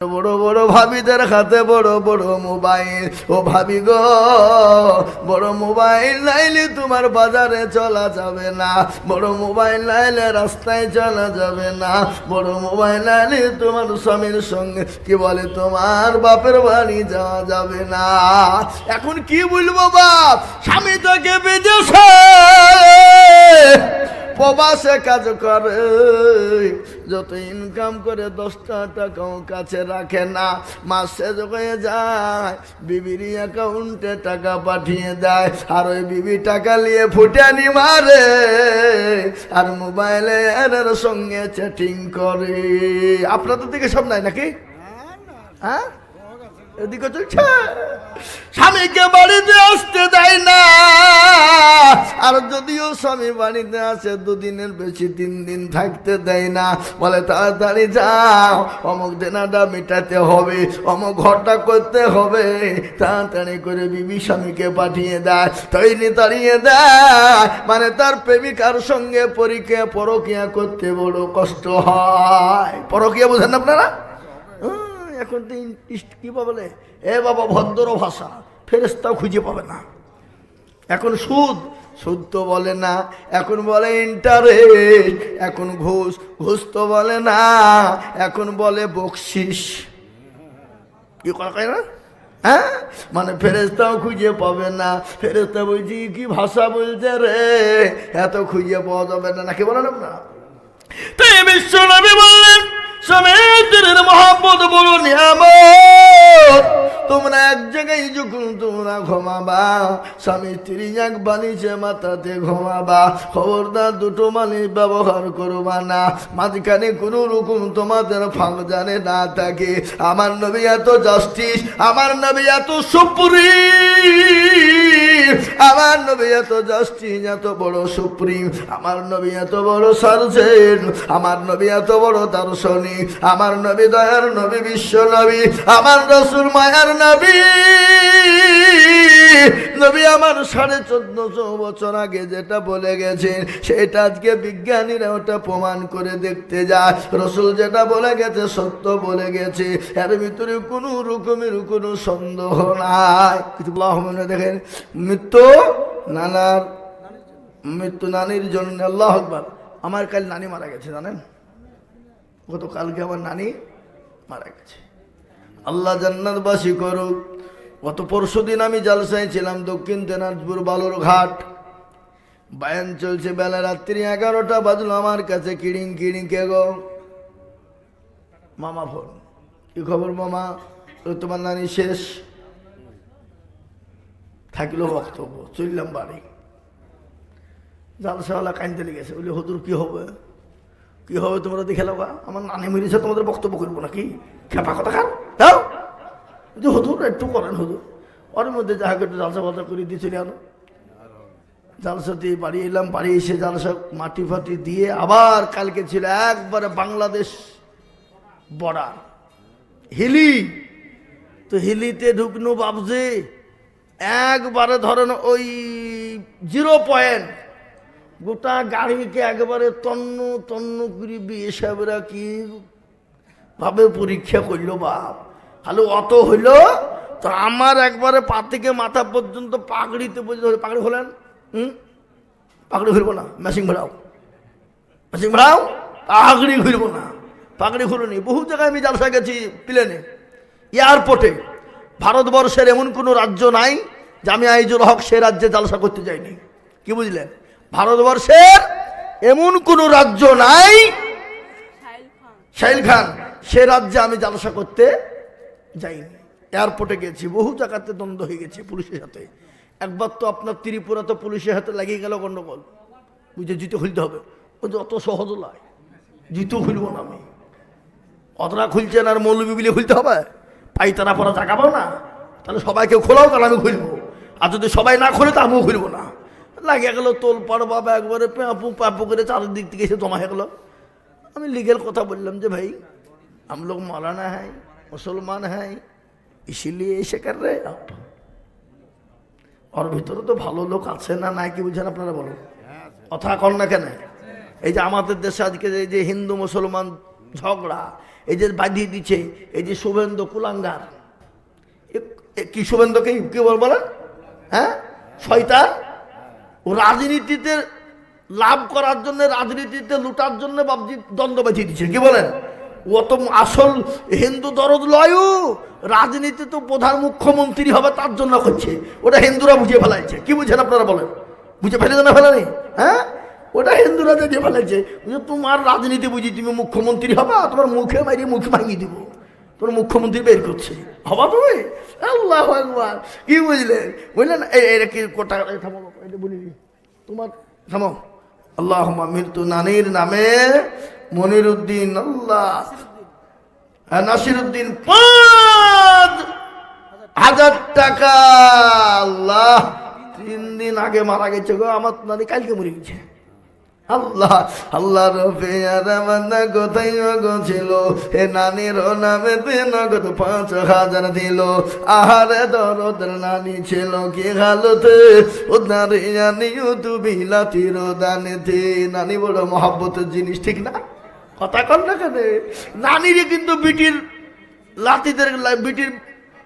বড় বড় ভাবিদের হাতে বড় বড় মোবাইল। ও ভাবি গো, বড় মোবাইল নাইলে তোমার বাজারে চলা যাবে না। বড় মোবাইল নাইলে রাস্তায় চলা যাবে না। বড় মোবাইল নাইলে তোমার স্বামীর সঙ্গে, কি বলে, তোমার বাপের বাড়ি যাওয়া যাবে না। এখন কি বলব বাপ? স্বামী তোকে বেঁচেছে প্রবাসে কাজ করে। যত ইনকাম করে দশটা টাকাও কাছে রাখে না। মাসে হয়ে যায় বিবির অ্যাকাউন্টে টাকা পাঠিয়ে দেয়। আর ওই বিবি টাকা নিয়ে ফুটানি মারে। আর মোবাইলে এর সঙ্গে চ্যাটিং করে। আপনাদের দিকে সব নাই নাকি? হ্যাঁ? এদিকে চলছে? স্বামীকে বাড়িতে আসতে দেয় না। আর যদিও স্বামী বাড়িতে আসে দুদিনের বেশি তিন দিন থাকতে দেয় না। বলে তাড়াতাড়ি যাও অমুক দেনাটা মেটাতে হবে অমুক ঘরটা করতে হবে। তাড়াতাড়ি করে বিবি স্বামীকে পাঠিয়ে দেয় তৈরি তাড়িয়ে দেয় মানে তার প্রেমিকার সঙ্গে পরীক্ষা পরকিয়া করতে বড় কষ্ট হয়। পরকিয়া বোঝেন আপনারা? হুম, এখন তো ইন্টিস্ট কি বলে? এ বাবা, ভদ্র ভাষা ফেরেস্তাও খুঁজে পাবে না। এখন সুদ সুদ তো বলে না, এখন বলে ইন্টারেস্ট এখন ঘুষ ঘুষ তো বলে না, এখন বলে বকশিস। কি কয় না হ্যাঁ? মানে ফেরেস্তাও খুঁজে পাবে না। ফেরেস্তা বলছি কি ভাষা বলছে রে? এত খুঁজে পাওয়া যাবে না। নাকি বলেন না তাই বিশ্ব নবী বললেন সমেতের মহাপদ স্বামী স্ত্রী এক বালিশে মাথাতে ঘুমাবা। খবরদার দুটো মালিশ ব্যবহার করবা না। মাঝখানে কোনো রকম তোমাদের ফাঁক জানে না থাকে। আমার নবী এত জাস্টিস আমার নবী এত সুপ্রিম আমার নবী এত জাস্টিস এত বড় সুপ্রিম আমার নবী এত বড় সার্জেন আমার নবী এত বড় দার্শনিক, আমার নবী দয়ার নবী বিশ্ব নবী, আমার রসুল মায়ার নবী। নবী আমার সাড়ে চোদ্দশো বছর আগে যেটা বলে গেছেন সেটা আজকে বিজ্ঞানীরা ওটা প্রমাণ করে দেখতে যায়। রসুল যেটা বলে গেছে, সত্য বলে গেছে। এর ভিতরে কোনো রকমের কোনো সন্দেহ নাই। কিছু বলা হবে না দেখেন, মৃত্যু নানার, মৃত্যু নানির জন্য আল্লাহ আকবার। আমার কাল নানি মারা গেছে, জানেন? গতকালকে আমার নানি মারা গেছে। আল্লাহ জান্নাতবাসী করুক। গত পরশু দিন আমি জালসায় ছিলাম দক্ষিণ দিনাজপুর বালুর ঘাট বায়ান চলছে বেলা রাত্রি এগারোটা, বাজলো আমার কাছে কিড়িং কিড়িং কে গো? মামা ফোন। কি খবর মামা? তোমার নানি শেষ? থাকল বক্তব্য, চললাম বাড়ি। জালসাওয়ালা কাইনতে লেগেছে, বলি, হুজুর, কি হবে? কি হবে তোমরা দেখে লাগা আমার নানি মেরেছে, তোমাদের বক্তব্য করব নাকি? খেপা কথা খান যে হুজুর, একটু করেন হুজুর। ওর মধ্যে যাহা একটু জালসা কথা করে দিয়ে চলে আনো জালসা দিয়ে বাড়ি এলাম বাড়ি এসে জালসা মাটি ফাটি দিয়ে আবার কালকে ছিল একবারে বাংলাদেশ বর্ডার। হিলি। তো হিলিতে ঢুকনো বাবজে। একবারে ধরেন ওই জিরো পয়েন্ট। গোটা গাড়িকে একবারে তন্ন তন্ন করে বিয়ে সাহেবরা কি ভাবে পরীক্ষা করল বাপ। খালি অত হইল? তো আমার একবারে পা থেকে মাথা পর্যন্ত পাগড়িতে পর্যন্ত পাগড়ি হলেন হুম? পাগড়ি ঘুরবো না মেশিং ভাড়াও মেশিং ভাড়াও পাগড়ি ঘুরবো না। পাগড়ি ঘুরুনি বহু জায়গায় আমি জালসা গেছি প্লেনে। এয়ারপোর্টে ভারতবর্ষের এমন কোনো রাজ্য নাই যে আমি আইজুল হক সে রাজ্যে জালসা করতে যাইনি। কি বুঝলেন? ভারতবর্ষের এমন কোনো রাজ্য নাই শাহিল খান সে রাজ্যে আমি জালসা করতে যাইনি। এয়ারপোর্টে গেছি, বহু জায়গাতে দ্বন্দ্ব হয়ে গেছে পুলিশের সাথে। একবার তো আপনার ত্রিপুরা তো পুলিশের হাতে লাগিয়ে গেল গণ্ডগোল বুঝে জুতো খুলতে হবে। ওই যে অত সহজ নয় জুতো খুলব না আমি। অতটা খুলছেন আর মৌলবি বিলে খুলতে হবে। পাইতারা পরা জাগাবো না। তাহলে সবাইকে খোলাও তাহলে আমি খুলবো। আর যদি সবাই না খোলে তো আমিও খুলবো না। লাগিয়ে গেলো তোল পাড় বাবা একবারে প্যাঁপু প্যাঁপু করে চারিদিক থেকে এসে জমা হয়ে গেলো। আমি লিগেল কথা বললাম যে ভাই, আমলোক মারা না হয়। मुसलमान हैं इसीलिए ऐसे कर रहे हैं आप ওর ভিতরে তো ভালো লোক আছে না নাই কি বুঝছেন আপনারা বলুন কথা কন না কেন এই যে আমাদের দেশে আজকে এই যে হিন্দু মুসলমান ঝগড়া এই যে বাঁধিয়ে দিচ্ছে এই যে শুভেন্দু কুলাঙ্গার এ- এ কি শুভেন্দুকে কি বল বলেন হ্যাঁ শয়তান ও রাজনীতিতে লাভ করার জন্য রাজনীতিতে লুটার জন্য বাবজি দ্বন্দ্ব বেঁধে দিচ্ছে কি বলেন ও তো আসল হিন্দু দরদ লয়ু রাজনীতি তো প্রধান মুখ্যমন্ত্রী হবে তার জন্য করছে। ওটা হিন্দুরা বুঝে ফেলাইছে। কি বুঝেন আপনারা বলেন? বুঝে ফেলেছে না ফেলেনি? হ্যাঁ? ওটা হিন্দুরা যে ফেলেছে তোমার রাজনীতি বুঝি তুমি মুখ্যমন্ত্রী হবে, তোমার মুখে মারিয়ে মুখ ভাঙিয়ে দিব। তোমার মুখ্যমন্ত্রী বের করছে। হবা তুমি? আল্লাহ একবার কি বুঝলেন? বুঝলেন? এটা কি কোটা থামো এটা বলিনি তোমার, থামো। আল্লাহ মৃত্যু নানির নামে মনির উদ্দিন আল্লাহ। হ্যাঁ, নাসির উদ্দিন হাজার টাকা আল্লাহ। তিন দিন আগে মারা গেছে গো আমার নানি কালকে মরে গেছে। আল্লাহ আল্লাহ ছিল। পাঁচ হাজার নানি ছিল কি বড় মহাব্বতের জিনিস ঠিক না? কথা কর না কেন? নানিরে কিন্তু বিটির লাতিদের বিটির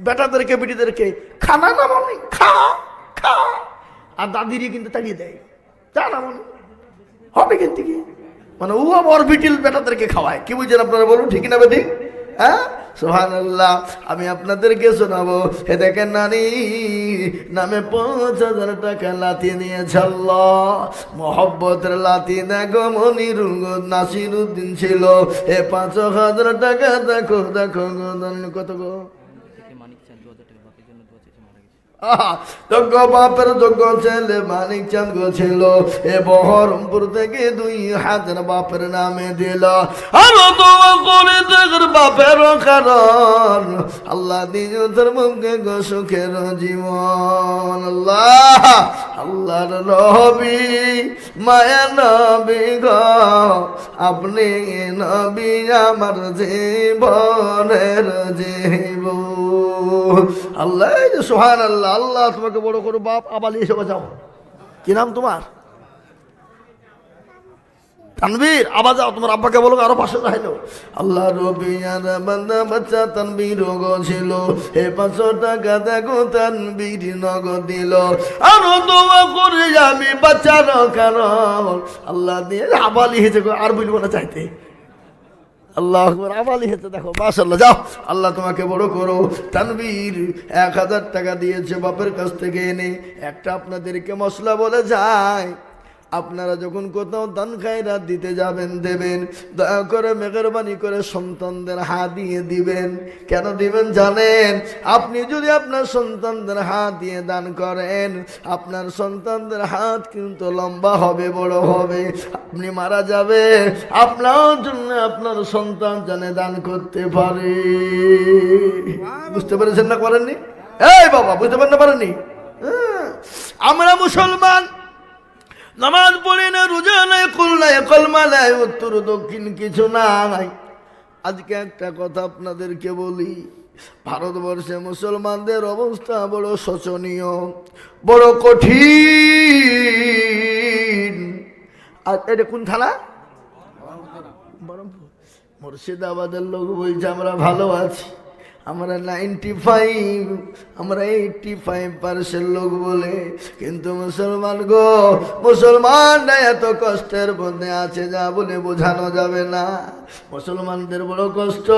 বেটাদেরকে, বিটিদেরকে খানা না মনে? খা খা। আর দাদিরই কিন্তু তাড়িয়ে দেয়। তা না মনে। হবে কিন্তু কি? মানে ও আমার বিটিল বেটাদেরকে খাওয়ায়। কি বুঝছেন আপনারা বলুন, ঠিক না বেদি হ্যাঁ? সোহান আল্লাহ আমি আপনাদেরকে শোনাবো। হে দেখেন নানি, নামে পাঁচ হাজার টাকা লাতি নিয়েছে আল্লাহ। মোহব্বতের লাতি দেখো, মনির নাসির উদ্দিন ছিল। হে পাঁচ হাজার টাকা দেখো দেখো কত গো? যোগ্য বাপের যোগ্য ছেলে মানিক চাঁদ ছিল। এ বহরমপুর থেকে দুই হাজার বাপের নামে দিল। আরও বাপের কারণ আল্লাহ মুখে গো সুখের জীবন। আল্লাহ, আল্লাহর নবী, মায়া নবী গো, আপনি নবী আমার জীবনের জীবন। আল্লাহ সোহান আল্লাহ আল্লাহ তোমাকে বড় করো বাপ আবালি এসে যাও কি নাম তোমার? তানবীর আবার যাও তোমার আব্বাকে বলো আরও পাশে যাইলো। আল্লাহ রবি আর বান্দা বাচ্চা তানবীর ছিল। হে পাঁচশো টাকা দেখো তানবীর নগদ দিল। আরও দোয়া করে আমি বাচ্চার কারণ। আল্লাহ দিয়ে হয়েছে গো, আর বলব না চাইতে। আল্লাহ আকবর আবার লিখেছে দেখো মাশাল্লাহ যাও। আল্লাহ তোমাকে বড় করো। তানবীর এক হাজার টাকা দিয়েছে বাপের কাছ থেকে এনে। একটা আপনাদেরকে মশলা বলে যায়। আপনারা যখন কোথাও দান খায়রাত দিতে যাবেন, দেবেন, দয়া করে মেহরবানি করে সন্তানদের হাত দিয়ে দিবেন। কেন দিবেন জানেন? আপনি যদি আপনার সন্তানদের হাত দিয়ে দান করেন, আপনার সন্তানদের হাত কিন্তু লম্বা হবে, বড় হবে। আপনি মারা যাবে আপনার জন্য আপনার সন্তান জানে দান করতে পারে। বুঝতে পেরেছেন না করেননি? এই বাবা, বুঝতে পারেন না পারেননি? হ্যাঁ। আমরা মুসলমান নামাজ পড়ি না, রোজা নাই কুল নাই, কলমা নাই, উত্তর দক্ষিণ কিছু না নাই। আজকে একটা কথা আপনাদেরকে বলি, ভারতবর্ষে মুসলমানদের অবস্থা বড় শোচনীয়, বড় কঠিন। আর এটা কোন থানা? বহরমপুর। মুর্শিদাবাদের লোক বলছে, আমরা ভালো আছি। আমরা নাইনটি ফাইভ আমরা এইটটি ফাইভ পার্সেন্ট লোক বলে, কিন্তু মুসলমান গো, মুসলমানরা এত কষ্টের মধ্যে আছে যা বলে বোঝানো যাবে না। মুসলমানদের বড় কষ্ট।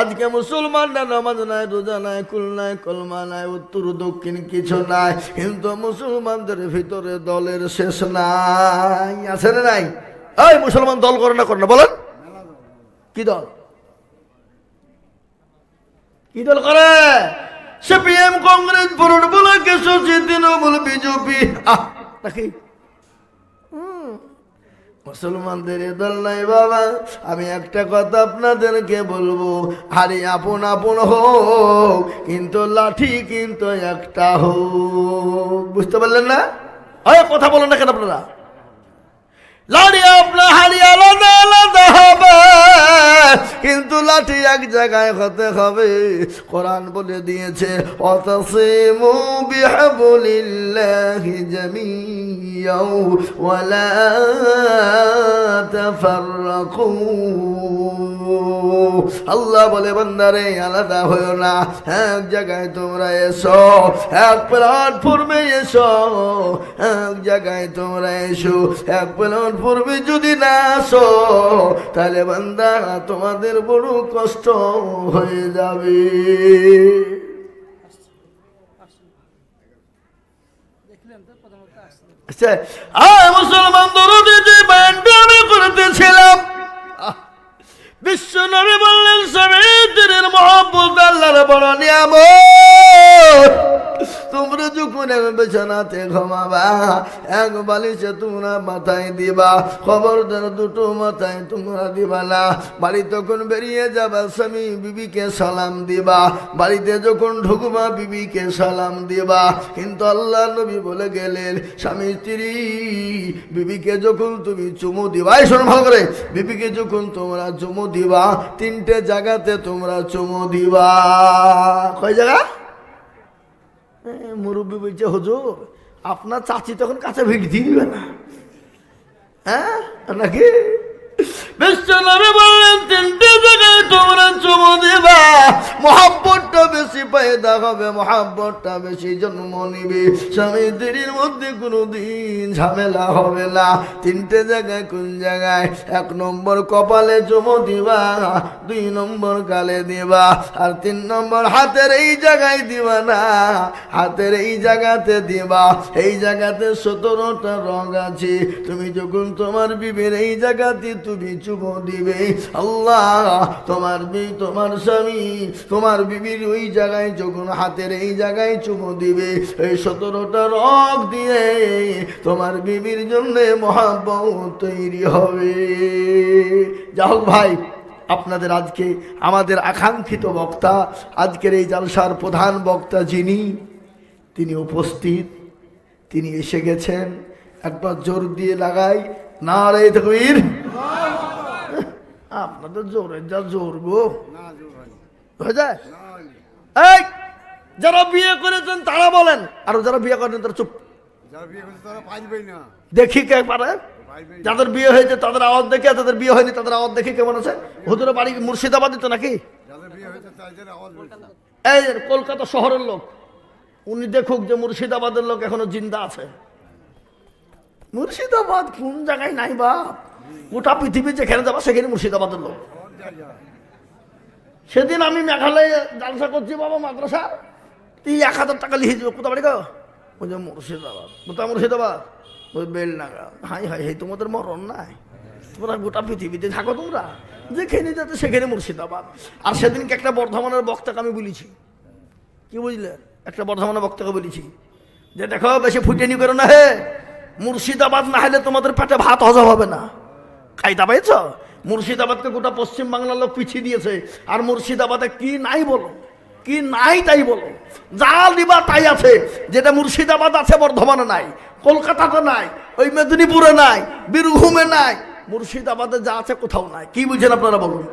আজকে মুসলমানরা নামাজ নাই, রোজা নাই, কুল নাই, কলমা নাই, উত্তর, দক্ষিণ কিছু নাই, কিন্তু মুসলমানদের ভিতরে দলের শেষ নাই। আছে না নাই? এই মুসলমান দল করে না করে না, বলেন। কি দল? কি দল করে সিপিএম কংগ্রেস ফরওয়ার্ড ব্লক এসোসি তৃণমূল বিজেপি। আহ মুসলমানদের দল নাই বাবা। আমি একটা কথা আপনাদেরকে বলব হারি আপন আপন হোক, কিন্তু লাঠি কিন্তু একটা হোক। বুঝতে পারলেন না? হয় কথা বলেন না কেন আপনারা? লাড়ি আপনার হাড়ি আলাদা আলাদা কিন্তু লাঠি এক জায়গায় হতে হবে। কোরআন বলে দিয়েছে ওয়ালা আল্লাহ বলে, বান্দারে, আলাদা হয়েও না। এক জায়গায় তোমরা এসো, এক প্ল্যাটফর্মে এসো, এক জায়গায় তোমরা এসো, এক প্ল্যাটফর্মে যদি না আসো, তাহলে বান্দা তোমাদের বড় কষ্ট হয়ে যাবে। আচ্ছা, মুসলমান আমি বললেন স্বামীদের মহব্বত আল্লাহর বড় নিয়ামত। তোমরা যখন এক বিছানাতে ঘুমাবা, এক বালিশে তোমরা মাথায় দিবা, খবরদার দুটো মাথায় তোমরা দিবা না। বাড়ি তখন বেরিয়ে যাবা, স্বামী বিবিকে সালাম দিবা। বাড়িতে যখন ঢুকবা, বিবিকে সালাম দিবা। কিন্তু আল্লাহ নবী বলে গেলেন, স্বামী স্ত্রী, বিবিকে যখন তুমি চুমু দিবা, এই ভালো করে, বিবিকে যখন তোমরা চুমু দিবা, তিনটে জায়গাতে তোমরা চুমু দিবা। কয় জায়গা? মুরব্বী বলছে হজুর আপনার চাচি তখন কাছে ভিড় দিবে না। হ্যাঁ? নাকি? বিশ্বনবী বললেন, তিনটে জায়গায় তোমরা চুমু দিবা। মহাব্বতটা বেশি পায়দা হবে, মহাব্বতটা বেশি জন্ম নিবে। স্বামী স্ত্রীর মধ্যে কোনো দিন ঝামেলা হবে না। তিনটে জায়গায় কোন জায়গায়? এক নম্বর কপালে চুমু দিবা, দুই নম্বর গালে দিবা, আর তিন নম্বর হাতের এই জায়গায় দিবা না। হাতের এই জায়গাতে দিবা। এই জায়গাতে সতেরোটা রং আছে। তুমি যখন তোমার বিবির এই জায়গাতে তুমি চুপ দিবে। আল্লাহ, তোমার বি তোমার স্বামী, তোমার বিবির ওই জায়গায় যখন হাতের এই জায়গায় চুপ দিবে, এই সতেরোটা রং দিয়ে তোমার বিবির জন্য মহাব্বত তৈরি হবে। যা হোক ভাই, আপনাদের আজকে আমাদের আকাঙ্ক্ষিত বক্তা, আজকের এই জালসার প্রধান বক্তা যিনি, তিনি উপস্থিত, তিনি এসে গেছেন। একবার জোর দিয়ে লাগাই। না রে তকবীর। আপনাদের যা জোর হয়ে যায়? এই যারা বিয়ে করেছেন তারা বলেন। আর যারা বিয়ে করেন তারা চুপ। দেখি কে পারে। যাদের বিয়ে হয়েছে তাদের আওয়াজ দেখে যাদের বিয়ে হয়নি তাদের আওয়াজ দেখে কেমন আছে? হুজুরের বাড়ি মুর্শিদাবাদই তো নাকি? তাদের। এই কলকাতা শহরের লোক উনি দেখুক যে মুর্শিদাবাদের লোক এখনও জিন্দা আছে। মুর্শিদাবাদ কোন জায়গায় নাই বাপ? গোটা পৃথিবী যেখানে যাবা, সেখানে মুর্শিদাবাদের লোক। সেদিন আমি মেঘালয়ে জালসা করছি, বাবা, মাদ্রাসা। তুই এক হাজার টাকা লিখে যাব কোথা বাড়ি গো? যে মুর্শিদাবাদ। কোথা মুর্শিদাবাদ? ওই বেলনাগা হাই হাই হাই, তোমাদের মরণ নাই। তোমরা গোটা পৃথিবীতে থাকো তোমরা। যেখানে যাতে সেখানে মুর্শিদাবাদ। আর সেদিনকে একটা বর্ধমানের বক্তাকে আমি বলেছি। কি বুঝলে? একটা বর্ধমানের বক্তাকে বলেছি যে, দেখো, বেশি ফুটেনি করো না হে। মুর্শিদাবাদ না হলে তোমাদের পেটে ভাত হজম হবে না। কায়দা পেয়েছ মুর্শিদাবাদকে গোটা পশ্চিম বাংলার লোক পিছিয়ে দিয়েছে। আর মুর্শিদাবাদে কি নাই বলো? কি নাই তাই বলো? যা দিবা তাই আছে। যেটা মুর্শিদাবাদ আছে বর্ধমানে নাই। কলকাতাতে নাই। ওই মেদিনীপুরে নাই। বীরভূমে নাই। মুর্শিদাবাদে যা আছে কোথাও নাই। কি বুঝছেন আপনারা বলুন?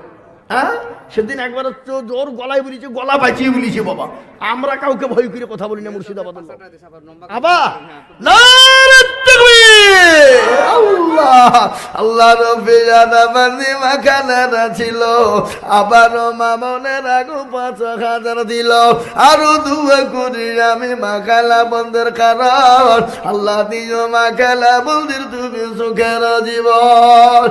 হ্যাঁ? সেদিন একবার তো জোর গলায় বলেছি গলা বাঁচিয়ে বলেছি বাবা। আমরা কাউকে ভয় করে কথা বলি না মুর্শিদাবাদের লোক। আবার! আল্লাহ আল্লাহ রবি মাখানারা ছিল, আবারও মামনের আগু পাঁচ হাজার দিল, আরও দুয়া করি আমি মাখালা বন্ধের কারণ, আল্লাহ দিও মাখালা বন্দির তুমি সুখের জীবন।